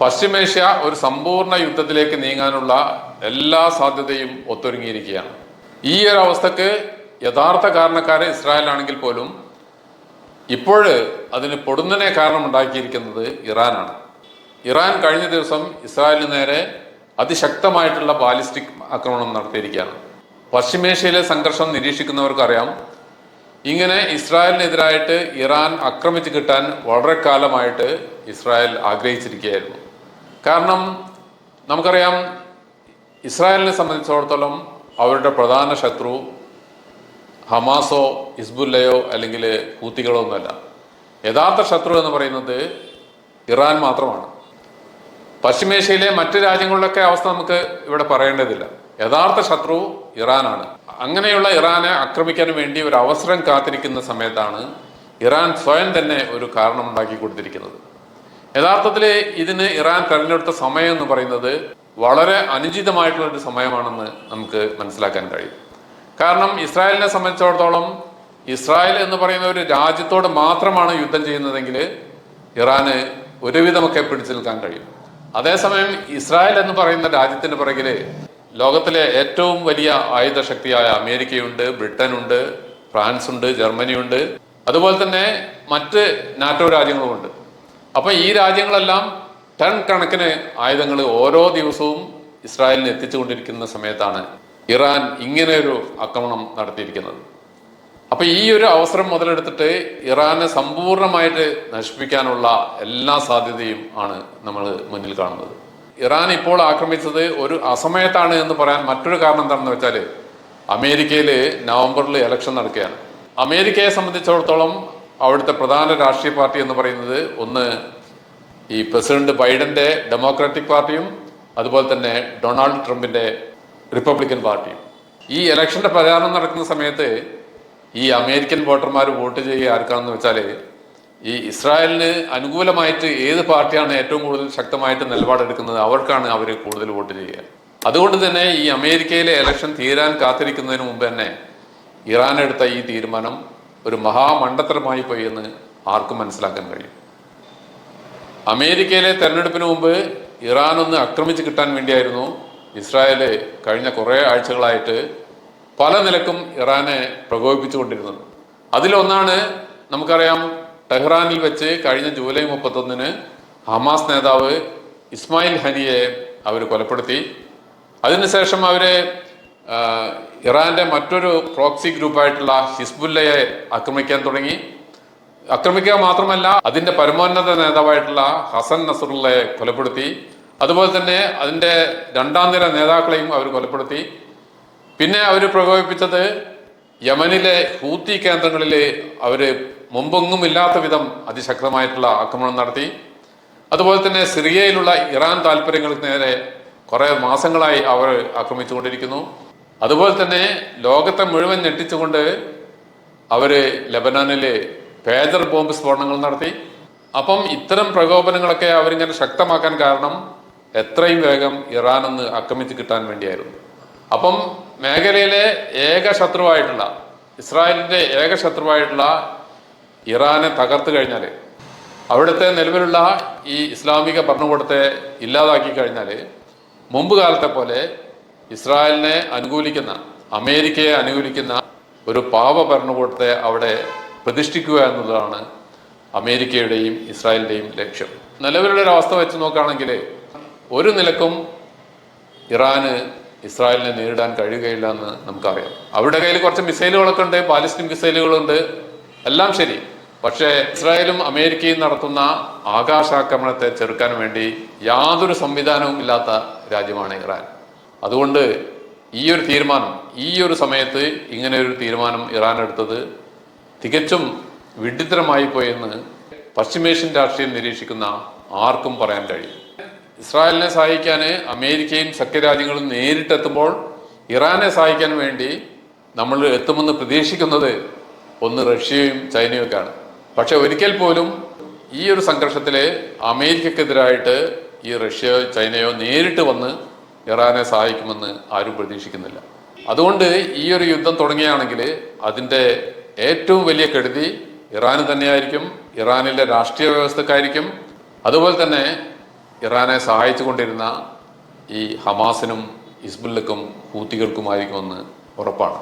പശ്ചിമേഷ്യ ഒരു സമ്പൂർണ യുദ്ധത്തിലേക്ക് നീങ്ങാനുള്ള എല്ലാ സാധ്യതയും ഒത്തൊരുങ്ങിയിരിക്കുകയാണ്. ഈ ഒരു അവസ്ഥക്ക് യഥാർത്ഥ കാരണക്കാരെ ഇസ്രായേലാണെങ്കിൽ പോലും ഇപ്പോൾ അതിന് പൊടുന്നനെ കാരണമുണ്ടാക്കിയിരിക്കുന്നത് ഇറാനാണ്. ഇറാൻ കഴിഞ്ഞ ദിവസം ഇസ്രായേലിന് നേരെ അതിശക്തമായിട്ടുള്ള ബാലിസ്റ്റിക് ആക്രമണം നടത്തിയിരിക്കുകയാണ്. പശ്ചിമേഷ്യയിലെ സംഘർഷം നിരീക്ഷിക്കുന്നവർക്കറിയാം. ഇങ്ങനെ ഇസ്രായേലിനെതിരായിട്ട് ഇറാൻ ആക്രമിച്ചു കിട്ടാൻ വളരെ കാലമായിട്ട് ഇസ്രായേൽ ആഗ്രഹിച്ചിരിക്കുകയായിരുന്നു. കാരണം നമുക്കറിയാം ഇസ്രായേലിനെ സംബന്ധിച്ചിടത്തോളം അവരുടെ പ്രധാന ശത്രു ഹമാസോ ഹിസ്ബുല്ലയോ അല്ലെങ്കിൽ ഹൂത്തികളോ ഒന്നുമല്ല യഥാർത്ഥ ശത്രു എന്ന് പറയുന്നത് ഇറാൻ മാത്രമാണ്. പശ്ചിമേഷ്യയിലെ മറ്റ് രാജ്യങ്ങളിലൊക്കെ അവസ്ഥ നമുക്ക് ഇവിടെ പറയേണ്ടതില്ല. യഥാർത്ഥ ശത്രു ഇറാനാണ്. അങ്ങനെയുള്ള ഇറാനെ ആക്രമിക്കാൻ വേണ്ടി ഒരു അവസരം കാത്തിരിക്കുന്ന സമയത്താണ് ഇറാൻ സ്വയം തന്നെ ഒരു കാരണം ഉണ്ടാക്കി കൊടുത്തിരിക്കുന്നത്. യഥാർത്ഥത്തിൽ ഇതിന് ഇറാൻ തെരഞ്ഞെടുത്ത സമയം എന്ന് പറയുന്നത് വളരെ അനുചിതമായിട്ടുള്ള ഒരു സമയമാണെന്ന് നമുക്ക് മനസ്സിലാക്കാൻ കഴിയും. കാരണം ഇസ്രായേലിനെ സംബന്ധിച്ചിടത്തോളം ഇസ്രായേൽ എന്ന് പറയുന്ന ഒരു രാജ്യത്തോട് മാത്രമാണ് യുദ്ധം ചെയ്യുന്നതെങ്കിൽ ഇറാന് ഒരുവിധമൊക്കെ പിടിച്ചു നിൽക്കാൻ കഴിയും. അതേസമയം ഇസ്രായേൽ എന്ന് പറയുന്ന രാജ്യത്തിന് പുറകിൽ ലോകത്തിലെ ഏറ്റവും വലിയ ആയുധ ശക്തിയായ അമേരിക്കയുണ്ട് ബ്രിട്ടനുണ്ട് ഫ്രാൻസ് ഉണ്ട് ജർമ്മനിയുണ്ട്. അതുപോലെ തന്നെ മറ്റ് നാറ്റോ രാജ്യങ്ങളുമുണ്ട്. അപ്പൊ ഈ രാജ്യങ്ങളെല്ലാം ടൺ കണക്കിന് ആയുധങ്ങൾ ഓരോ ദിവസവും ഇസ്രായേലിന് എത്തിച്ചുകൊണ്ടിരിക്കുന്ന സമയത്താണ് ഇറാൻ ഇങ്ങനെ ഒരു ആക്രമണം നടത്തിയിരിക്കുന്നത്. അപ്പൊ ഈ ഒരു അവസരം മുതലെടുത്തിട്ട് ഇറാനെ സമ്പൂർണമായിട്ട് നശിപ്പിക്കാനുള്ള എല്ലാ സാധ്യതയും ആണ് നമ്മൾ മുന്നിൽ കാണുന്നത്. ഇറാൻ ഇപ്പോൾ ആക്രമിച്ചത് ഒരു അസമയത്താണ് എന്ന് പറയാൻ മറ്റൊരു കാരണം എന്താണെന്ന് വെച്ചാൽ അമേരിക്കയിൽ നവംബറിൽ ഇലക്ഷൻ നടക്കുകയാണ്. അമേരിക്കയെ സംബന്ധിച്ചിടത്തോളം അവിടുത്തെ പ്രധാന രാഷ്ട്രീയ പാർട്ടി എന്ന് പറയുന്നത് ഒന്ന് ഈ പ്രസിഡന്റ് ബൈഡന്റെ ഡെമോക്രാറ്റിക് പാർട്ടിയും അതുപോലെ തന്നെ ഡൊണാൾഡ് ട്രംപിന്റെ റിപ്പബ്ലിക്കൻ പാർട്ടിയും. ഈ ഇലക്ഷന്റെ പ്രചാരണം നടക്കുന്ന സമയത്ത് ഈ അമേരിക്കൻ വോട്ടർമാർ വോട്ട് ചെയ്യുക ആർക്കാണെന്ന് വെച്ചാൽ ഈ ഇസ്രായേലിന് അനുകൂലമായിട്ട് ഏത് പാർട്ടിയാണ് ഏറ്റവും കൂടുതൽ ശക്തമായിട്ട് നിലപാടെടുക്കുന്നത് അവർക്കാണ് അവർ കൂടുതൽ വോട്ട് ചെയ്യുക. അതുകൊണ്ട് തന്നെ ഈ അമേരിക്കയിലെ ഇലക്ഷൻ തീരാൻ കാത്തിരിക്കുന്നതിന് മുമ്പ് തന്നെ ഇറാൻ എടുത്ത ഈ തീരുമാനം ഒരു മഹാമണ്ഡത്തരമായി പോയി എന്ന് ആർക്കും മനസ്സിലാക്കാൻ കഴിയും. അമേരിക്കയിലെ തെരഞ്ഞെടുപ്പിന് മുമ്പ് ഇറാൻ ഒന്ന് ആക്രമിച്ച് കിട്ടാൻ വേണ്ടിയായിരുന്നു ഇസ്രായേൽ കഴിഞ്ഞ കുറേ ആഴ്ചകളായിട്ട് പല നിലക്കും ഇറാനെ പ്രകോപിപ്പിച്ചുകൊണ്ടിരുന്നത്. അതിലൊന്നാണ് നമുക്കറിയാം ടെഹ്റാനിൽ വെച്ച് കഴിഞ്ഞ ജൂലൈ മുപ്പത്തൊന്നിന് ഹമാസ് നേതാവ് ഇസ്മായിൽ ഹനിയെ അവർ കൊലപ്പെടുത്തി. അതിനുശേഷം അവരെ ഇറാന്റെ മറ്റൊരു പ്രോക്സി ഗ്രൂപ്പായിട്ടുള്ള ഹിസ്ബുല്ലയെ ആക്രമിക്കാൻ തുടങ്ങി. ആക്രമിക്കുക മാത്രമല്ല അതിന്റെ പരമോന്നത നേതാവായിട്ടുള്ള ഹസൻ നസറുള്ളയെ കൊലപ്പെടുത്തി. അതുപോലെ തന്നെ അതിന്റെ രണ്ടാം നിര നേതാക്കളെയും അവർ കൊലപ്പെടുത്തി. പിന്നെ അവർ പ്രകോപിപ്പിച്ചത് യമനിലെ ഹൂത്തി കേന്ദ്രങ്ങളിൽ അവർ മുമ്പൊന്നും ഇല്ലാത്ത വിധം അതിശക്തമായിട്ടുള്ള ആക്രമണം നടത്തി. അതുപോലെ തന്നെ സിറിയയിലുള്ള ഇറാൻ താല്പര്യങ്ങൾക്ക് നേരെ കുറേ മാസങ്ങളായി അവർ ആക്രമിച്ചുകൊണ്ടിരിക്കുന്നു. അതുപോലെ തന്നെ ലോകത്തെ മുഴുവൻ ഞെട്ടിച്ചുകൊണ്ട് അവർ ലബനാനിലെ പേജർ ബോംബ് സ്ഫോടനങ്ങൾ നടത്തി. അപ്പം ഇത്തരം പ്രകോപനങ്ങളൊക്കെ അവരിങ്ങനെ ശക്തമാക്കാൻ കാരണം എത്രയും വേഗം ഇറാൻ ഒന്ന് ആക്രമിച്ച് കിട്ടാൻ വേണ്ടിയായിരുന്നു. അപ്പം മേഖലയിലെ ഏക ശത്രുവായിട്ടുള്ള ഇസ്രായേലിന്റെ ഏക ശത്രുവായിട്ടുള്ള ഇറാനെ തകർത്തു കഴിഞ്ഞാൽ അവിടുത്തെ നിലവിലുള്ള ഈ ഇസ്ലാമിക ഭരണകൂടത്തെ ഇല്ലാതാക്കി കഴിഞ്ഞാൽ മുമ്പ് കാലത്തെ പോലെ ഇസ്രായേലിനെ അനുകൂലിക്കുന്ന അമേരിക്കയെ അനുകൂലിക്കുന്ന ഒരു പാവ ഭരണകൂടത്തെ അവിടെ പ്രതിഷ്ഠിക്കുക എന്നുള്ളതാണ് അമേരിക്കയുടെയും ഇസ്രായേലിന്റെയും ലക്ഷ്യം. നിലവിലുള്ള ഒരു അവസ്ഥ വെച്ച് നോക്കുകയാണെങ്കിൽ ഒരു നിലക്കും ഇറാന് ഇസ്രായേലിനെ നേരിടാൻ കഴിയുകയില്ല എന്ന് നമുക്കറിയാം. അവരുടെ കയ്യിൽ കുറച്ച് മിസൈലുകളൊക്കെ ഉണ്ട് ബാലിസ്റ്റിക് മിസൈലുകളുണ്ട് എല്ലാം ശരി. പക്ഷേ ഇസ്രായേലും അമേരിക്കയും നടത്തുന്ന ആകാശാക്രമണത്തെ ചെറുക്കാൻ വേണ്ടി യാതൊരു സംവിധാനവും ഇല്ലാത്ത രാജ്യമാണ് ഇറാൻ. അതുകൊണ്ട് ഈ ഒരു തീരുമാനം ഈ ഒരു സമയത്ത് ഇങ്ങനെ ഒരു തീരുമാനം ഇറാൻ എടുത്തത് തികച്ചും വിഡിത്തരമായി പോയെന്ന് പശ്ചിമേഷ്യൻ രാഷ്ട്രീയം നിരീക്ഷിക്കുന്ന ആർക്കും പറയാൻ കഴിയും. ഇസ്രായേലിനെ സഹായിക്കാൻ അമേരിക്കയും സഖ്യരാജ്യങ്ങളും നേരിട്ടെത്തുമ്പോൾ ഇറാനെ സഹായിക്കാൻ വേണ്ടി നമ്മൾ എത്തുമെന്ന് പ്രതീക്ഷിക്കുന്നത് ഒന്ന് റഷ്യയും ചൈനയും ഒക്കെയാണ് പക്ഷെ ഒരിക്കൽ പോലും ഈ ഒരു സംഘർഷത്തിൽ അമേരിക്കക്കെതിരായിട്ട് ഈ റഷ്യയോ ചൈനയോ നേരിട്ട് വന്ന് ഇറാനെ സഹായിക്കുമെന്ന് ആരും പ്രതീക്ഷിക്കുന്നില്ല. അതുകൊണ്ട് ഈ ഒരു യുദ്ധം തുടങ്ങുകയാണെങ്കിൽ അതിന്റെ ഏറ്റവും വലിയ കെടുതി ഇറാന് തന്നെയായിരിക്കും ഇറാനിലെ രാഷ്ട്രീയ വ്യവസ്ഥക്കായിരിക്കും. അതുപോലെ തന്നെ ഇറാനെ സഹായിച്ചു കൊണ്ടിരുന്ന ഈ ഹമാസിനും ഹിസ്ബുല്ലക്കും ഹൂത്തികൾക്കുമായിരിക്കുമെന്ന് ഉറപ്പാണ്.